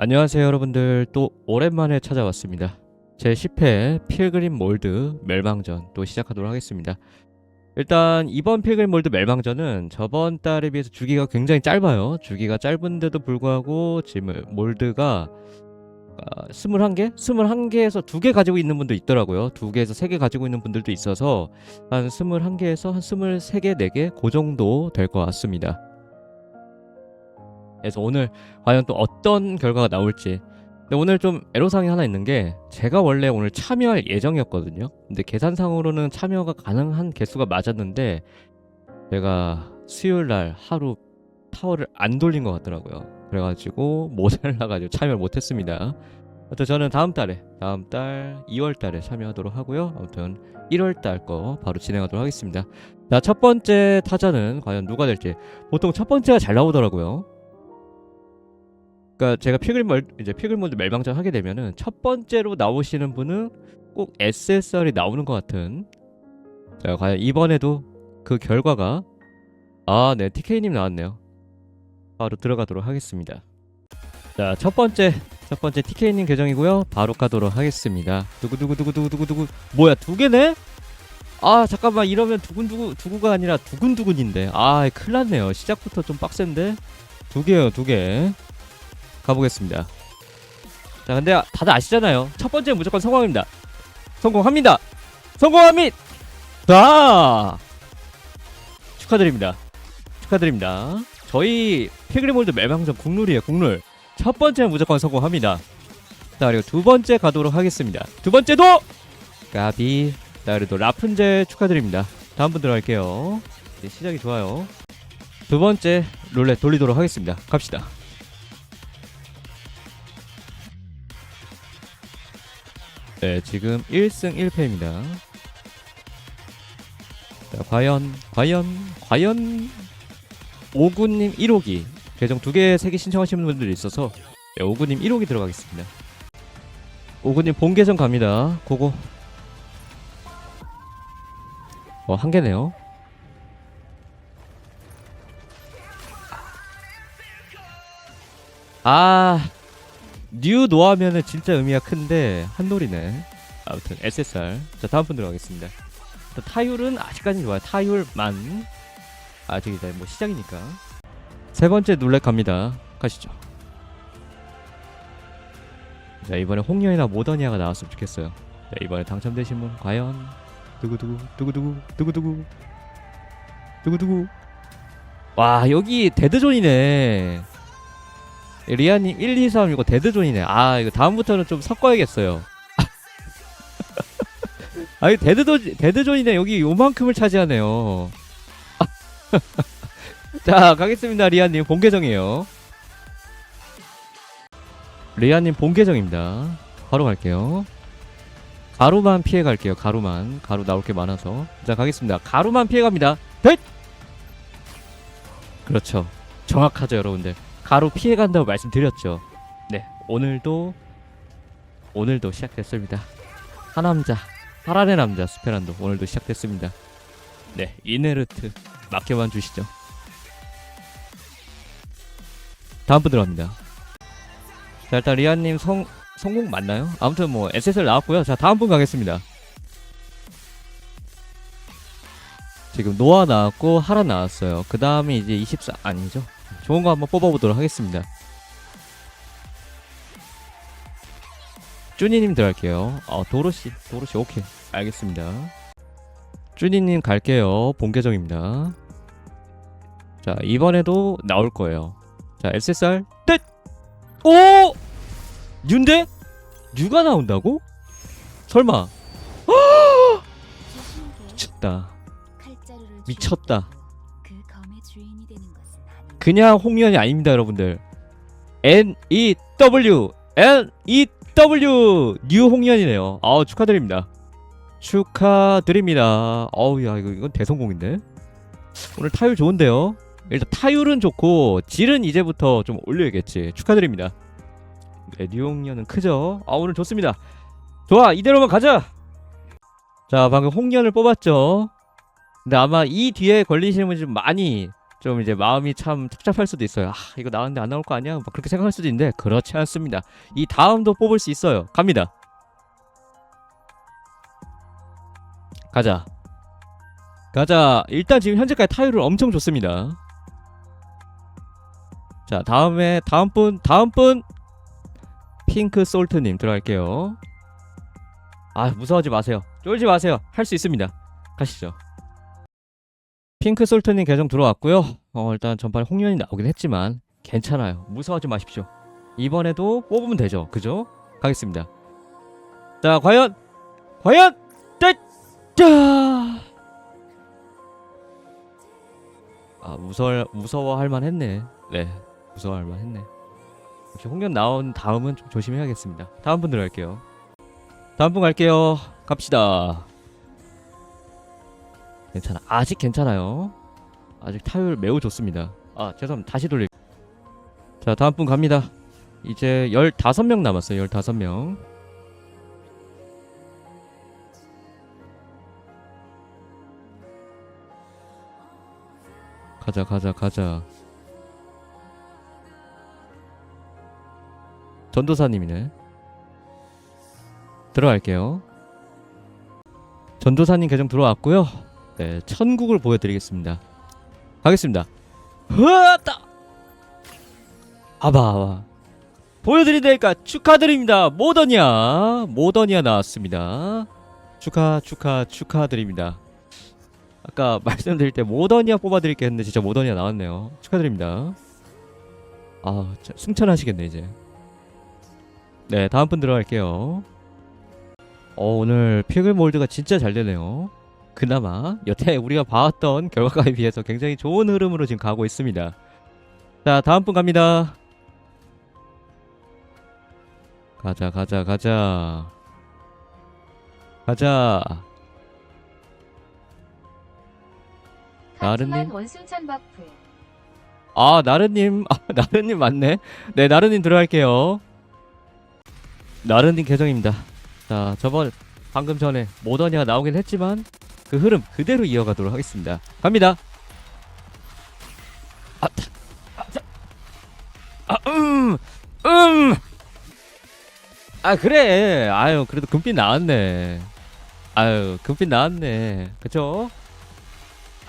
안녕하세요 여러분들. 또 오랜만에 찾아왔습니다. 제 10회 필그림 몰드 멸망전 또 시작하도록 하겠습니다. 일단 이번 필그림 몰드 멸망전은 저번 달에 비해서 주기가 굉장히 짧아요. 주기가 짧은데도 불구하고 지금 몰드가 아, 21개? 21개에서 2개 가지고 있는 분도 있더라고요. 2개에서 3개 가지고 있는 분들도 있어서 한 21개에서 한 23개, 4개 그 정도 될 것 같습니다 그래서 오늘 과연 또 어떤 결과가 나올지. 근데 오늘 좀 애로사항이 하나 있는 게 제가 원래 오늘 참여할 예정이었거든요. 근데 계산상으로는 참여가 가능한 개수가 맞았는데 제가 수요일 날 하루 타워를 안 돌린 것 같더라고요. 그래가지고 모자라가지고 참여를 못했습니다. 아무튼 저는 다음 달에 다음 달 2월 달에 참여하도록 하고요. 아무튼 1월 달 거 바로 진행하도록 하겠습니다. 자 첫 번째 타자는 과연 누가 될지. 보통 첫 번째가 잘 나오더라고요 그러니까 제가 피글몰 이제 피글몰드 멸망전 하게 되면은 첫 번째로 나오시는 분은 꼭 SSR이 나오는 것 같은. 자 과연 이번에도 그 결과가 아 네 TK님 나왔네요. 바로 들어가도록 하겠습니다. 자 첫 번째 첫 번째 TK님 계정이고요. 바로 가도록 하겠습니다. 두구 두구 두구 두구 두구 두구 뭐야 두 개네? 아 잠깐만 이러면 두근두구 두구가 아니라 두근두근인데 아 큰일 났네요. 시작부터 좀 빡센데 두 개요 두 개. 가보겠습니다. 자, 근데 다들 아시잖아요. 첫 번째 무조건 성공입니다. 성공합니다. 성공합니다. 축하드립니다. 축하드립니다. 저희 피그리몰드 멸망전 국룰이에요. 국룰. 첫 번째 무조건 성공합니다. 자, 그리고 두 번째 가도록 하겠습니다. 두 번째도 까비. 자, 그래도 라푼젤 축하드립니다. 다음 분 들어갈게요. 시작이 좋아요. 두 번째 룰렛 돌리도록 하겠습니다. 갑시다. 네, 지금 1승 1패입니다. 자, 과연, 과연, 과연, 오구님 1호기. 계정 두 개, 세개 신청하시는 분들이 있어서, 네, 오구님 1호기 들어가겠습니다. 오구님 본 계정 갑니다. 고고. 어, 한 개네요. 아, 뉴 노하면은 진짜 의미가 큰데 한놀이네. 아무튼 SSR. 자 다음 분 들어가겠습니다. 자, 타율은 아직까지 좋아요. 타율만 아직 이제 뭐 시작이니까. 세 번째 룰렛 갑니다. 가시죠. 자 이번에 홍련이나 모더니아가 나왔으면 좋겠어요. 자 이번에 당첨되신 분 과연 두구두구 두구두구 두구두구 두구두구 와 여기 데드존이네. 리아님 1, 2, 3 이거 데드존이네. 아 이거 다음부터는 좀 섞어야겠어요. 아 이거 데드존 데드존이네. 여기 요만큼을 차지하네요. 자 가겠습니다 리아님 본 계정이에요. 리아님 본 계정입니다. 바로 갈게요. 가루만 피해 갈게요. 가루만 가루 나올 게 많아서 자 가겠습니다. 가루만 피해 갑니다. 뎃! 그렇죠. 정확하죠 여러분들. 가루 피해 간다고 말씀드렸죠. 네, 오늘도 오늘도 시작됐습니다. 하남자, 파란의 남자 스페란도 오늘도 시작됐습니다. 네, 이네르트 맡겨만 주시죠. 다음 분 들어갑니다. 자, 일단 리아님 성 성공 맞나요? 아무튼 뭐 SSR 나왔고요. 자, 다음 분 가겠습니다. 지금 노아 나왔고 하라 나왔어요. 그 다음에 이제 24 아니죠? 좋은 거 한번 뽑아보도록 하겠습니다. 쭈니님 들어갈게요. 어, 도로시, 도로시 오케이. 알겠습니다. 쭈니님 갈게요. 본 계정입니다. 자, 이번에도 나올 거예요. 자, SSR, 뜻! 오! 뉴인데? 뉴가 나온다고? 설마. 미쳤다. 미쳤다. 그냥 홍련이 아닙니다, 여러분들. N E W N E W 뉴 홍련이네요. 아 축하드립니다. 축하드립니다. 어우 야 이거 이건 대성공인데. 오늘 타율 좋은데요. 일단 타율은 좋고 질은 이제부터 좀 올려야겠지. 축하드립니다. 네, 뉴 홍련은 크죠. 아 오늘 좋습니다. 좋아 이대로만 가자. 자 방금 홍련을 뽑았죠. 근데 아마 이 뒤에 걸리시는 분이 좀 많이 좀 이제 마음이 참 착잡할 수도 있어요. 아 이거 나왔는데 안 나올 거 아니야? 막 그렇게 생각할 수도 있는데 그렇지 않습니다. 이 다음도 뽑을 수 있어요. 갑니다. 가자. 가자. 일단 지금 현재까지 타율을 엄청 좋습니다. 자 다음에 다음 분 다음 분 핑크 솔트 님 들어갈게요. 아 무서워하지 마세요. 쫄지 마세요. 할 수 있습니다. 가시죠. 핑크 솔트님 계정 들어왔고요. 어, 일단 전판에 홍련이 나오긴 했지만 괜찮아요. 무서워하지 마십시오. 이번에도 뽑으면 되죠. 그죠? 가겠습니다. 자 과연 과연 짜짜 아 무서워 무서워할 만했네. 네 무서워할 만했네. 역시 홍련 나온 다음은 좀 조심해야겠습니다. 다음 분 들어갈게요. 다음 분 갈게요. 갑시다. 괜찮아. 아직 괜찮아요. 아직 타율 매우 좋습니다. 아, 죄송합니다. 다시 돌릴. 자, 다음 분 갑니다. 이제 15명 남았어요. 15명. 가자, 가자, 가자. 전도사님이네. 들어갈게요. 전도사님 계정 들어왔고요. 네, 천국을 보여드리겠습니다. 가겠습니다. 흐따 아바 아바 보여드린다니까 축하드립니다. 모더니아 모더니아 나왔습니다. 축하 축하 축하드립니다. 아까 말씀드릴 때 모더니아 뽑아드릴게 했는데 진짜 모더니아 나왔네요. 축하드립니다. 아 자, 승천하시겠네 이제. 네 다음 분 들어갈게요. 어 오늘 피글 몰드가 진짜 잘 되네요. 그나마 여태 우리가 봐왔던 결과가에 비해서 굉장히 좋은 흐름으로 지금 가고 있습니다. 자, 다음 분 갑니다. 가자, 가자, 가자. 가자. 나른님? 원순천 버프 아, 나른님. 아, 나른님 맞네. 네, 나른님 들어갈게요. 나른님 계정입니다. 자, 저번 방금 전에 모더니가 나오긴 했지만 그 흐름 그대로 이어가도록 하겠습니다. 갑니다. 아, 타- 아, 자- 아, 음, 음. 아 그래. 아유, 그래도 금빛 나왔네. 아유, 금빛 나왔네. 그쵸?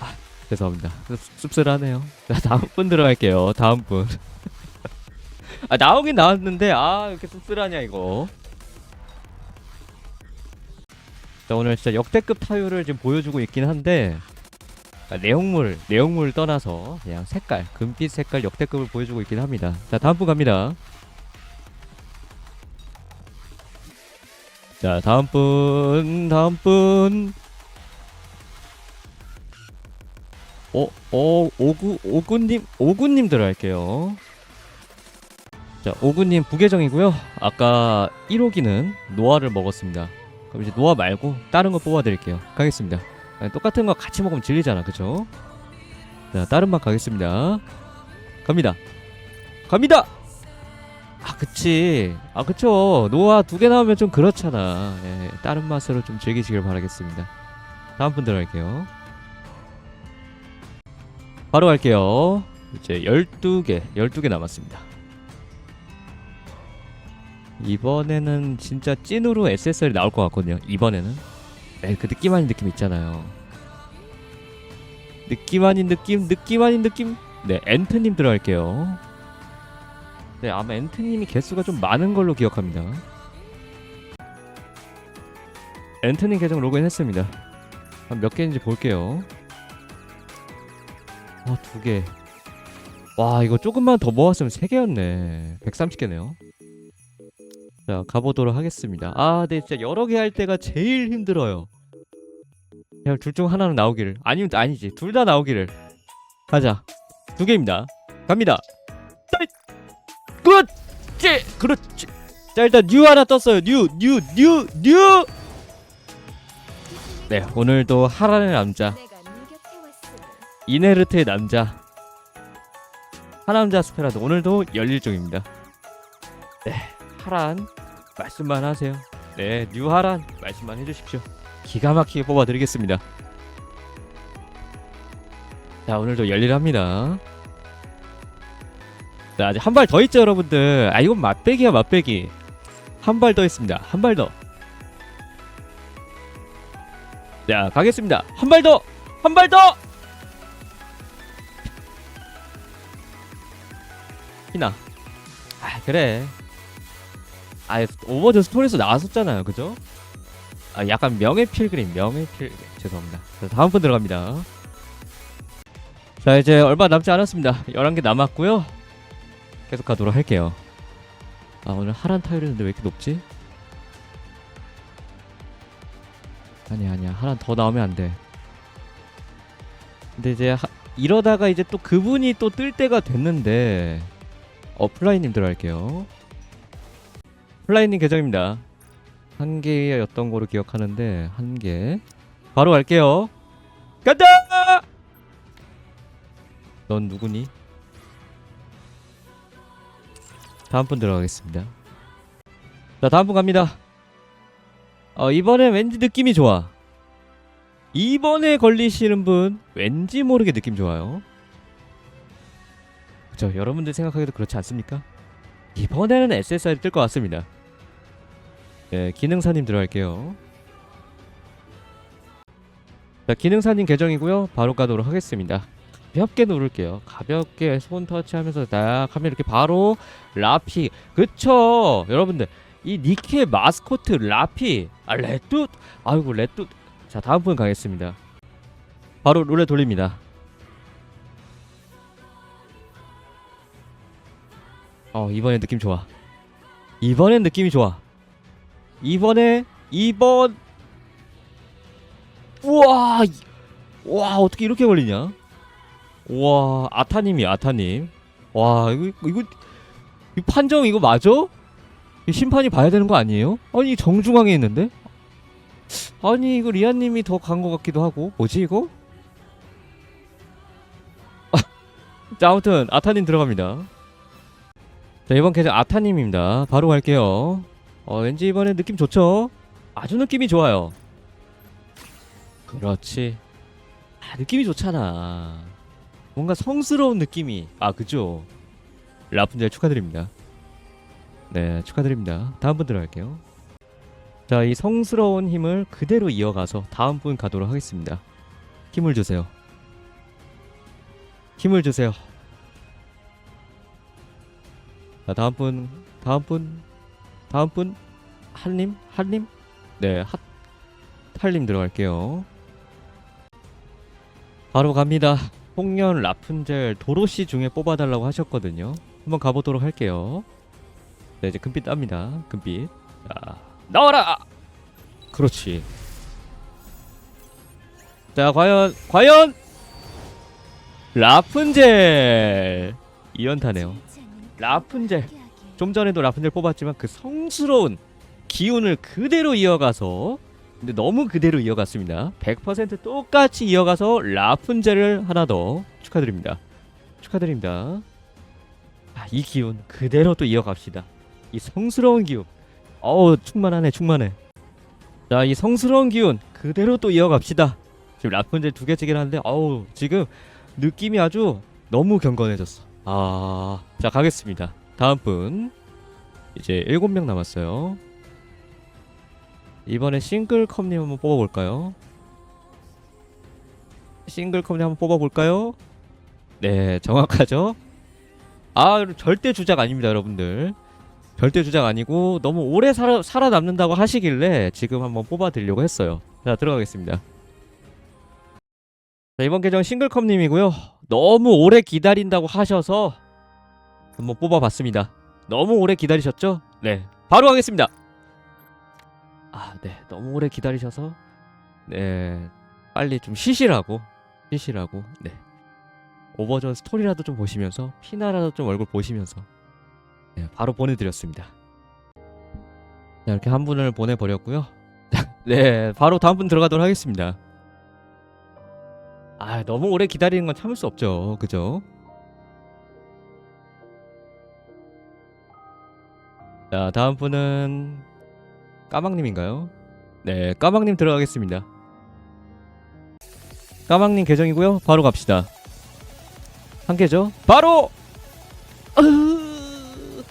아, 죄송합니다. 씁- 씁쓸하네요. 자, 다음 분 들어갈게요. 다음 분. 아, 나오긴 나왔는데 아, 이렇게 씁쓸하냐 이거. 오늘 진짜 역대급 타율을 지금 보여주고 있긴 한데 아, 내용물 내용물 떠나서 그냥 색깔 금빛 색깔 역대급을 보여주고 있긴 합니다. 자 다음 분 갑니다. 자 다음 분 다음 분. 어, 어, 오구, 오구님, 오구님 들어갈게요. 자, 오구님 부계정이고요. 아까 1호기는 노아를 먹었습니다. 그럼 이제 노아 말고 다른 거 뽑아드릴게요. 가겠습니다. 아니, 똑같은 거 같이 먹으면 질리잖아, 그쵸? 자, 다른 맛 가겠습니다. 갑니다. 갑니다. 아, 그치. 아, 그쵸. 노아 두 개 나오면 좀 그렇잖아. 예, 다른 맛으로 좀 즐기시길 바라겠습니다. 다음 분 들어갈게요. 바로 갈게요. 이제 12개, 12개 남았습니다. 이번에는 진짜 찐으로 SSR이 나올 것 같거든요. 이번에는. 네, 그 느낌 아닌 느낌 있잖아요. 느낌 아닌 느낌, 느낌 아닌 느낌. 네, 엔트님 들어갈게요. 네, 아마 엔트님이 개수가 좀 많은 걸로 기억합니다. 엔트님 계정 로그인 했습니다. 한 몇 개인지 볼게요. 어, 두 개. 와, 이거 조금만 더 모았으면 세 개였네. 130개네요. 자 가보도록 하겠습니다. 아, 네 진짜 여러 개 할 때가 제일 힘들어요. 그냥 둘 중 하나는 나오기를. 아니면 아니지. 둘 다 나오기를. 가자. 두 개입니다. 갑니다. 그렇지. 그렇지. 자 일단 뉴 하나 떴어요. 뉴, 뉴, 뉴, 뉴. 네 오늘도 하란의 남자 이네르트의 남자 하남자 스페라드 오늘도 열릴 중입니다. 네, 하란 말씀만 하세요. 네, 뉴 하란 말씀만 해주십시오. 기가 막히게 뽑아드리겠습니다. 자 오늘도 열일합니다. 자 아직 한 발 더 있죠 여러분들. 아 이건 맛배기야 맛배기. 한 발 더 있습니다. 한 발 더. 자 가겠습니다. 한 발 더. 한 발 더. 희나. 아 그래. 아 오버드 스토리에서 나왔었잖아요, 그죠? 아 약간 명예 필그림, 명예 필 죄송합니다. 자, 다음 분 들어갑니다. 자 이제 얼마 남지 않았습니다. 11개 남았고요. 계속 가도록 할게요. 아 오늘 하란 타율이었는데 왜 이렇게 높지? 아니야 아니야 하란 더 나오면 안 돼. 근데 이제 하, 이러다가 이제 또 그분이 또 뜰 때가 됐는데 어 플라이님 들어갈게요. 플라이님 계정입니다. 한 개였던 거로 기억하는데 한 개. 바로 갈게요. 간다! 넌 누구니? 다음 분 들어가겠습니다. 자, 다음 분 갑니다. 어, 이번엔 왠지 느낌이 좋아. 이번에 걸리시는 분 왠지 모르게 느낌 좋아요. 그죠? 여러분들 생각하기도 그렇지 않습니까? 이번에는 SSR이 뜰 것 같습니다. 네, 기능사님 들어갈게요. 자, 기능사님 계정이고요. 바로 가도록 하겠습니다. 가볍게 누를게요. 가볍게 손 터치하면서 딱 하면 이렇게 바로 라피. 그쵸? 여러분들 이 니케 마스코트 라피. 아 레뚜. 아이고 레뚜. 자 다음 분 가겠습니다. 바로 룰에 돌립니다. 어 이번에 느낌 좋아. 이번엔 느낌이 좋아. 이번에 이번 우와 이- 와 어떻게 이렇게 걸리냐? 와 아타님이 아타님 와 이거 이거 이 판정 이거 맞아? 이 심판이 봐야 되는 거 아니에요? 아니 정중앙에 있는데 아니 이거 리안님이 더 간 것 같기도 하고 뭐지 이거? 자 아무튼 아타님 들어갑니다 자 이번 계정 아타님입니다 바로 갈게요 어 왠지 이번에 느낌 좋죠? 아주 느낌이 좋아요. 그렇지. 아 느낌이 좋잖아. 뭔가 성스러운 느낌이. 아 그죠? 라푼젤 축하드립니다. 네 축하드립니다. 다음 분 들어갈게요. 자 이 성스러운 힘을 그대로 이어가서 다음 분 가도록 하겠습니다. 힘을 주세요. 힘을 주세요. 자 다음 분 다음 분 다음 분 한님 한님 네 핫, 탈님 들어갈게요 바로 갑니다 홍련 라푼젤 도로시 중에 뽑아달라고 하셨거든요. 한번 가보도록 할게요. 네 이제 금빛 땁니다. 금빛. 자 나와라. 그렇지. 자 과연 과연 라푼젤 이연타네요. 라푼젤. 좀 전에도 라푼젤 뽑았지만 그 성스러운 기운을 그대로 이어가서 근데 너무 그대로 이어갔습니다. 100% 똑같이 이어가서 라푼젤을 하나 더 축하드립니다. 축하드립니다. 아, 이 기운 그대로 또 이어갑시다. 이 성스러운 기운. 어우 충만하네 충만해. 자 이 성스러운 기운 그대로 또 이어갑시다. 지금 라푼젤 두 개째긴 한데 어우 지금 느낌이 아주 너무 경건해졌어. 아, 자 가겠습니다. 다음 분 이제 일곱 명 남았어요. 이번에 싱글컵님 한번 뽑아볼까요? 싱글컵님 한번 뽑아볼까요? 네, 정확하죠? 아, 절대 주작 아닙니다, 여러분들. 절대 주작 아니고 너무 오래 살아, 살아남는다고 하시길래 지금 한번 뽑아드리려고 했어요. 자, 들어가겠습니다. 자, 이번 계정 싱글컵님이고요. 너무 오래 기다린다고 하셔서 한번 뽑아봤습니다. 너무 오래 기다리셨죠? 네, 바로 하겠습니다. 아, 네. 너무 오래 기다리셔서 네. 빨리 좀 쉬시라고. 쉬시라고. 네. 오버전 스토리라도 좀 보시면서 피나라도 좀 얼굴 보시면서 네, 바로 보내 드렸습니다. 자, 이렇게 한 분을 보내 버렸고요. 네, 바로 다음 분 들어가도록 하겠습니다. 아, 너무 오래 기다리는 건 참을 수 없죠. 그죠? 자, 다음 분은 까망님인가요? 네, 까망님 들어가겠습니다. 까망님 계정이고요. 바로 갑시다. 한 개죠. 바로 으...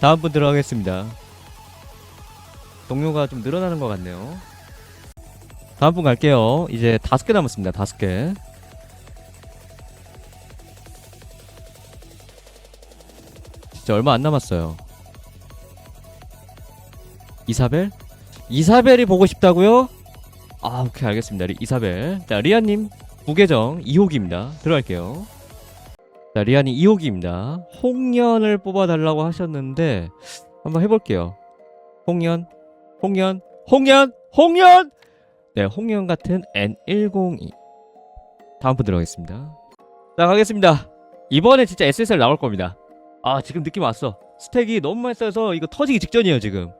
다음 분 들어가겠습니다. 동료가 좀 늘어나는 것 같네요. 다음 분 갈게요. 이제 다섯 개 남았습니다. 다섯 개. 진짜 얼마 안 남았어요. 이사벨? 이사벨이 보고 싶다고요? 아, 오케이 알겠습니다. 리, 이사벨. 자, 리아님 부계정 2호기입니다. 들어갈게요. 자, 리아님 2호기입니다. 홍련을 뽑아달라고 하셨는데 한번 해볼게요. 홍련, 홍련, 홍련, 홍련. 네, 홍련 같은 N102. 다음 분 들어가겠습니다. 자, 가겠습니다. 이번에 진짜 SSR 나올 겁니다. 아, 지금 느낌 왔어. 스택이 너무 많이 쌓여서 이거 터지기 직전이에요, 지금.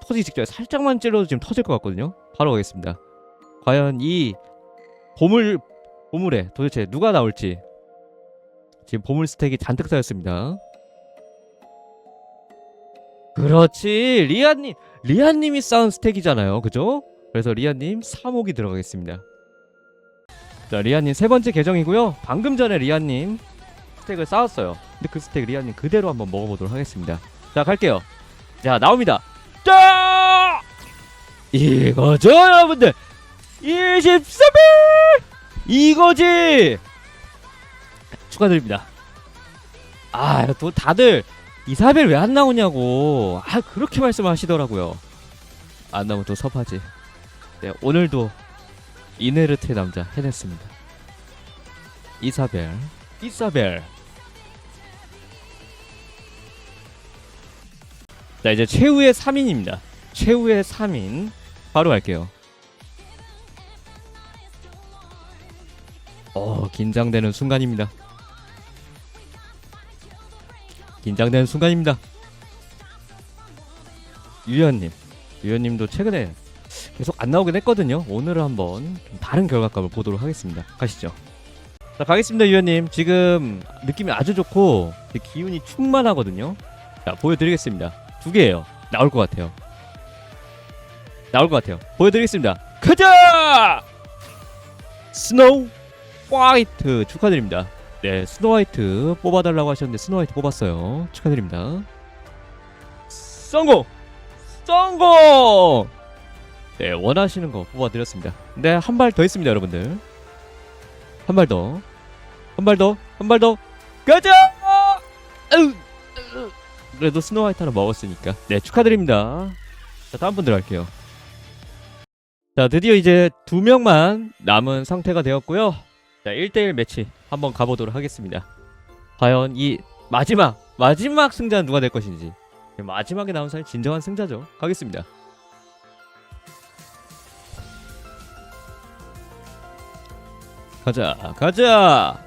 터지기 직전에 살짝만 찔러도 지금 터질 것 같거든요. 바로 가겠습니다. 과연 이 보물 보물에 도대체 누가 나올지 지금 보물 스택이 잔뜩 쌓였습니다. 그렇지 리아님 리아님이 쌓은 스택이잖아요, 그죠? 그래서 리아님 3호기 들어가겠습니다. 자 리아님 세 번째 계정이고요. 방금 전에 리아님 스택을 쌓았어요. 근데 그 스택 리아님 그대로 한번 먹어보도록 하겠습니다. 자 갈게요. 자 나옵니다. 자! 이거죠 여러분들? 23일! 이거지! 축하드립니다. 아 또 다들 이사벨 왜 안 나오냐고. 아 그렇게 말씀하시더라고요. 안 나오면 또 섭하지. 네 오늘도 이네르트의 남자 해냈습니다. 이사벨 이사벨 자 이제 최후의 3인입니다. 최후의 3인. 바로 갈게요. 어 긴장되는 순간입니다. 긴장되는 순간입니다. 유현님. 유현님도 최근에 계속 안 나오긴 했거든요. 오늘은 한번 좀 다른 결과값을 보도록 하겠습니다. 가시죠. 자 가겠습니다 유현님. 지금 느낌이 아주 좋고 기운이 충만하거든요. 자 보여드리겠습니다 두 개예요 나올 것 같아요 나올 것 같아요. 보여드리겠습니다. 가자! 스노우 화이트 축하드립니다. 네, 스노우 화이트 뽑아달라고 하셨는데 스노우 화이트 뽑았어요. 축하드립니다. 성공! 성공! 네, 원하시는 거 뽑아드렸습니다. 네, 한 발 더 있습니다, 여러분들. 한 발 더. 한 발 더. 한 발 더. 가자! 으, 으. 그래도 스노우 화이트 하나 먹었으니까. 네, 축하드립니다. 자, 다음 분 들어갈게요. 자, 드디어 이제 두 명만 남은 상태가 되었고요. 자, 1대1 매치 한번 가보도록 하겠습니다. 과연 이 마지막, 마지막 승자는 누가 될 것인지. 마지막에 나온 사람이 진정한 승자죠. 가겠습니다. 가자, 가자!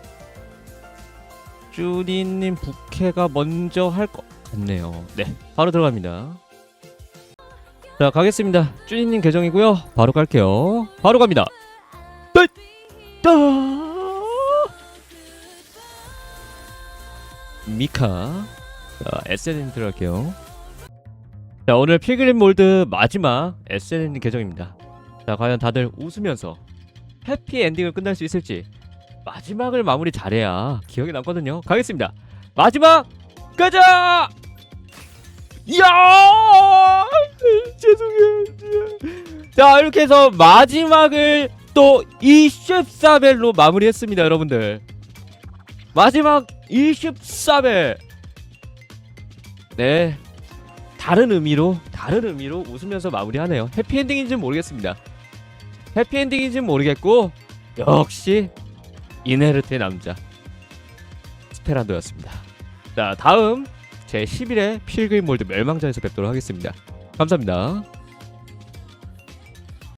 쭈니님 부캐가 먼저 할것 같네요. 네, 바로 들어갑니다. 자 가겠습니다. 쭈니님 계정이고요. 바로 갈게요. 바로 갑니다. 따! 따! 미카. 자 SN님 들어갈게요. 자 오늘 필그림 몰드 마지막 SN님 계정입니다. 자 과연 다들 웃으면서 해피 엔딩을 끝날 수 있을지 마지막을 마무리 잘해야 기억에 남거든요. 가겠습니다. 마지막 가자 야 죄송해요. 자 이렇게 해서 마지막을 또 24벨로 마무리했습니다, 여러분들. 마지막 24벨. 네. 다른 의미로 다른 의미로 웃으면서 마무리하네요. 해피엔딩인지는 모르겠습니다. 해피엔딩인지는 모르겠고 역시 이네르트의 남자 스페란도였습니다. 자 다음 제 10일의 필그림 몰드 멸망전에서 뵙도록 하겠습니다. 감사합니다.